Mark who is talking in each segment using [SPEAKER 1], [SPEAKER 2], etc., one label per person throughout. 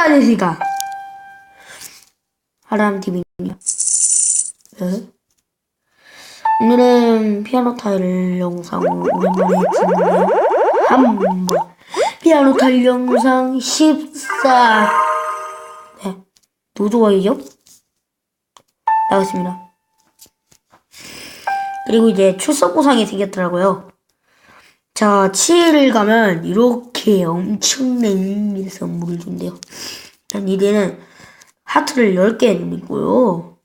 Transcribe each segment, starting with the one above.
[SPEAKER 1] 안녕하십니까. 하람TV입니다. 네. 오늘은 피아노 타일 영상을 오랜만에 찍는데요. 한번 피아노 타일 영상 14. 네. 또 좋아요죠? 나왔습니다. 그리고 이제 출석 보상이 생겼더라고요. 자, 7일 가면 이렇게 엄청난 선물을 준대요. 일단 이제는 하트를 10개 누리고요.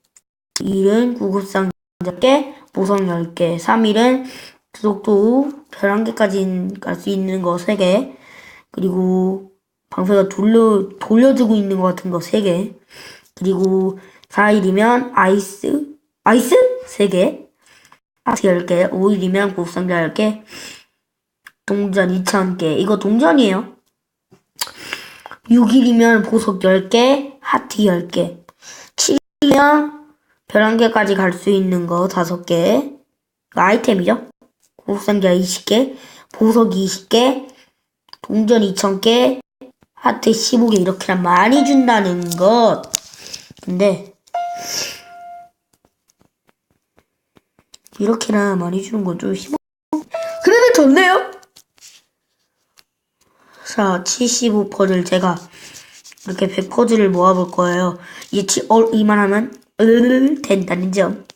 [SPEAKER 1] 2일은 구급상 10개, 보석 10개, 3일은 구독도 별 1개까지 갈 수 있는 거 3개, 그리고 방패가 돌려, 돌려주고 있는 것 같은 거 3개, 그리고 4일이면 아이스, 아이스 3개, 하트 10개, 5일이면 구급상자 10개, 동전 2,000개. 이거 동전이에요. 6일이면 보석 10개, 하트 10개. 7일이면 별 1개까지 갈 수 있는 거 5개. 아이템이죠. 구급상자 20개, 보석 20개, 동전 2,000개, 하트 15개 이렇게나 많이 준다는 것. 근데 이렇게나 많이 주는 건좀 심어. 그래도 좋네요. 자, 75퍼즐 제가 이렇게 100퍼즐을 모아볼 거예요. 이 치, 어, 이만하면 으 된다는 점.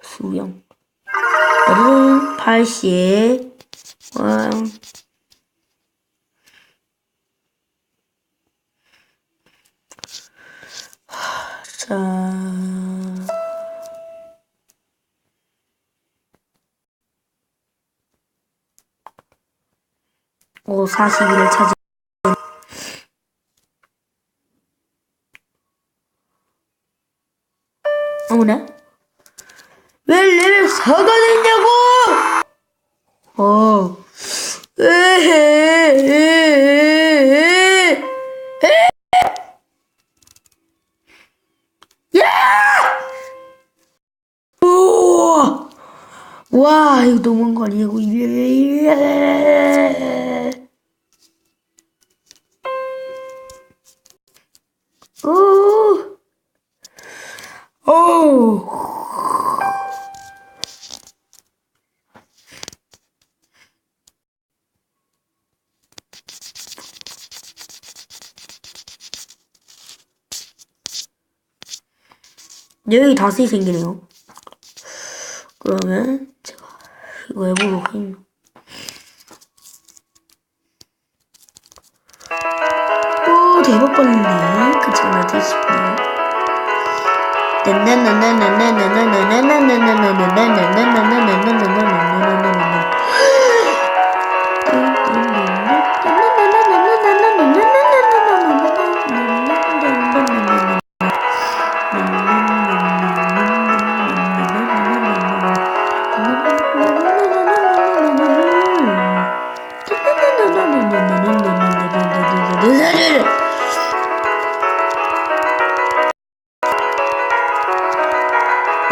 [SPEAKER 1] 수영. 여러분, 80. 와. 자. 오, 42를 찾은. 어머나? 왜 레벨 4가 됐냐고! 어. 와, 이거 너무한 거 아니냐고. 여기 다시 생기네요. 그러면 제가 이거 해보도록 하겠습니다. 오 대박 되시네. 아 대박 빨라. 장난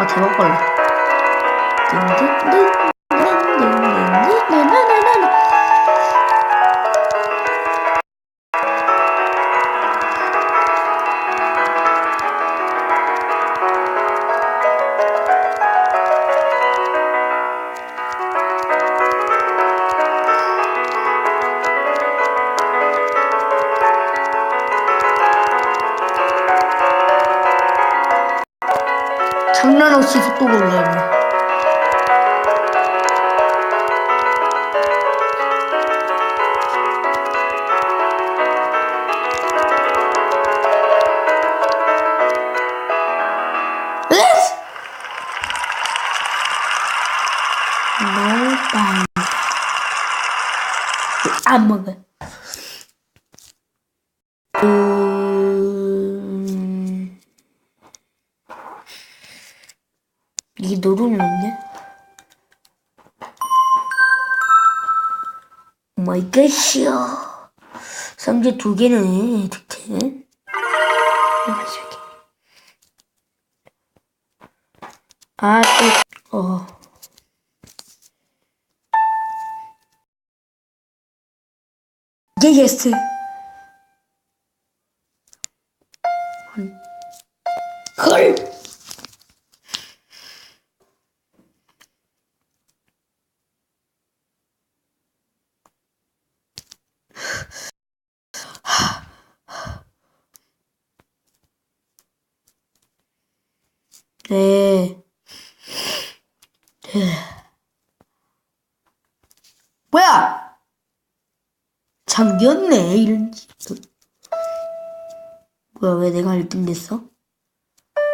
[SPEAKER 1] 없이 속도가 올라가 네. 으이씨! 너무 빨리. 안 갓이야. 상자 두 개는 득템. 아, 또, 어. 이게 게스트. 뭐야? 잠겼네, 이런 짓. 뭐야, 왜 내가 1등 됐어?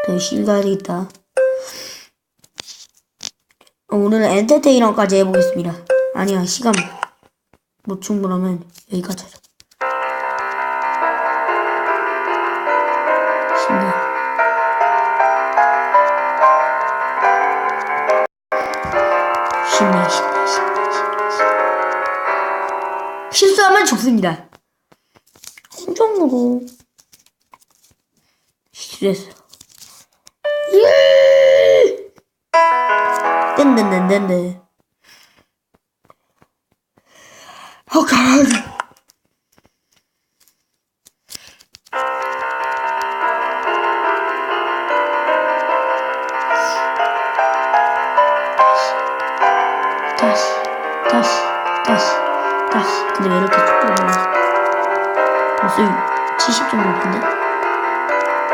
[SPEAKER 1] 더 열심히 가야 되겠다. 어, 오늘은 엔터테이너까지 해보겠습니다. 아니야, 시간 못 충분하면 여기까지 하자. 하면 죽습니다. 홍정으로 실수했어. 예! 땡땡땡땡땡. 70점 높은데?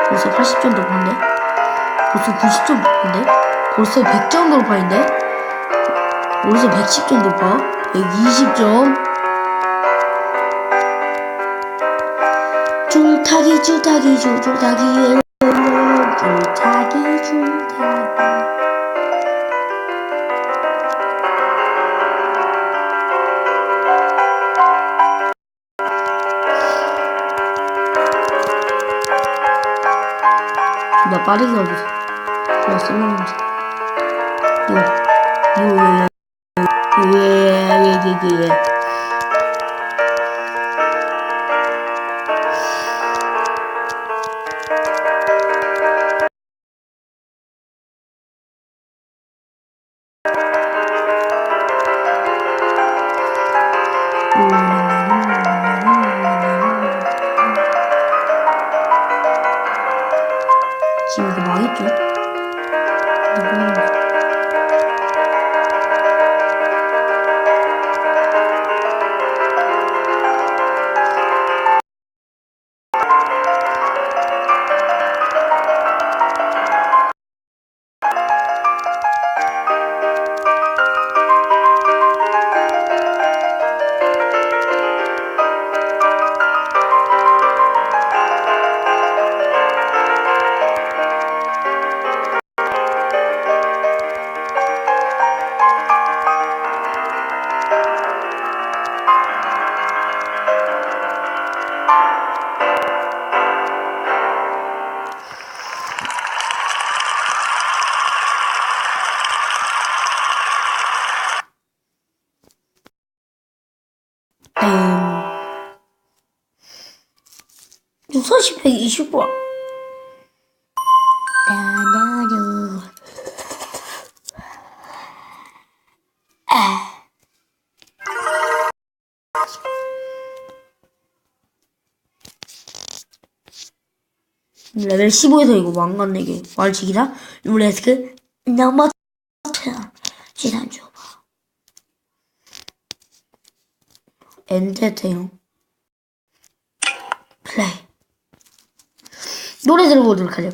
[SPEAKER 1] 벌써 80점 높은데? 벌써 90점 높은데? 벌써 100점 돌파인데? 벌써 110점 돌파? 120점? 줄타기 줄타기 줄타기 나 빠르게 가주세요. 나 쓸모 640, 120번. 나나루. 레벨 15에서 이거 왕관 내게 말치기다 룰레스크 넘버 시간 줘봐. 엔터테인 플레이 노래 들어보도록 하죠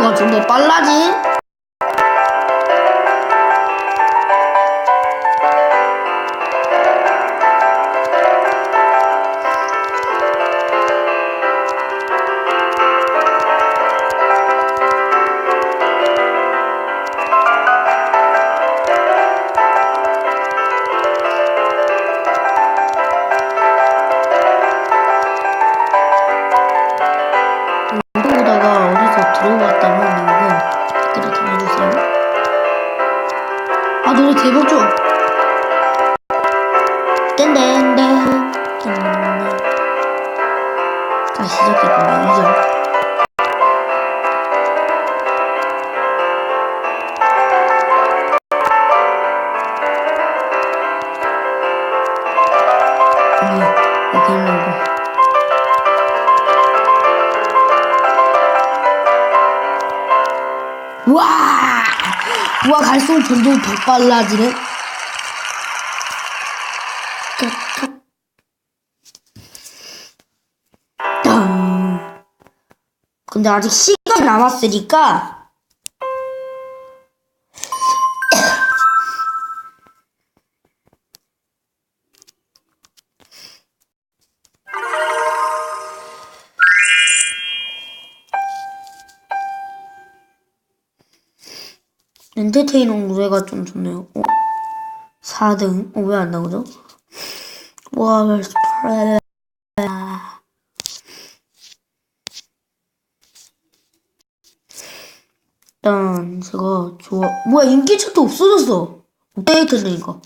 [SPEAKER 1] 속도가 좀더 빨라 Come on, 와! 와, 갈수록 점점 더 빨라지네. 근데 아직 시간이 남았으니까 엔터테이너 노래가 좀 좋네요. 어? 4등. 어, 왜 안 나오죠? 와, 일단 제가 좋아. 뭐야 인기 차트 없어졌어. 업데이트 되니까.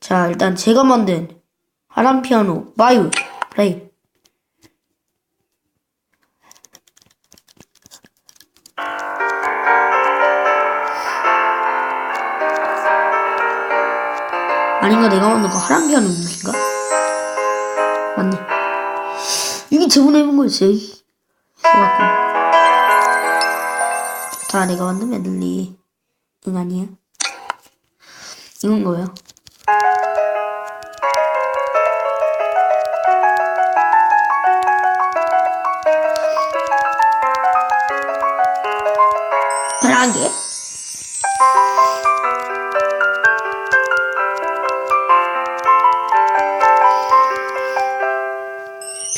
[SPEAKER 1] 자 일단 제가 만든 하람 피아노 마유 플레이. 아닌가 내가 만든 거 하람 피아노 무기인가? 맞네. 이게 저번에 해본 거였지. 좋았고. 다 내가 만든 메들리. 응 아니야? 이건. 편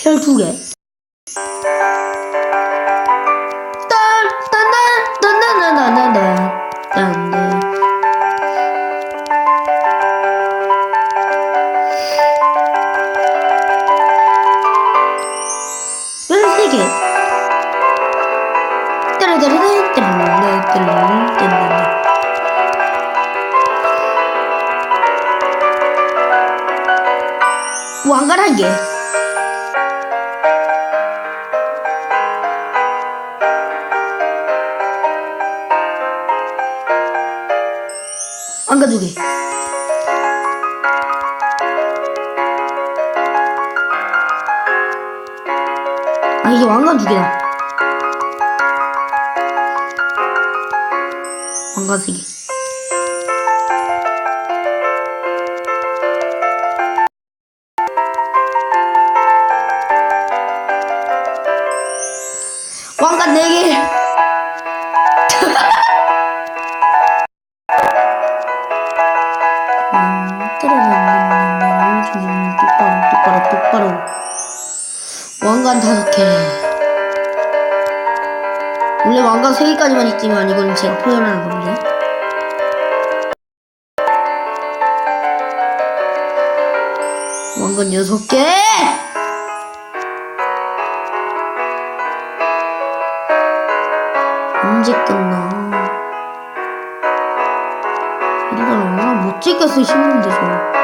[SPEAKER 1] 별 두 개. 왕가란 게. 있지만 이건 제가 표현하는 겁니다. 왕관 여섯 개. 언제 끝나? 이러다 얼마나 못 찍겠어 싶은데 저.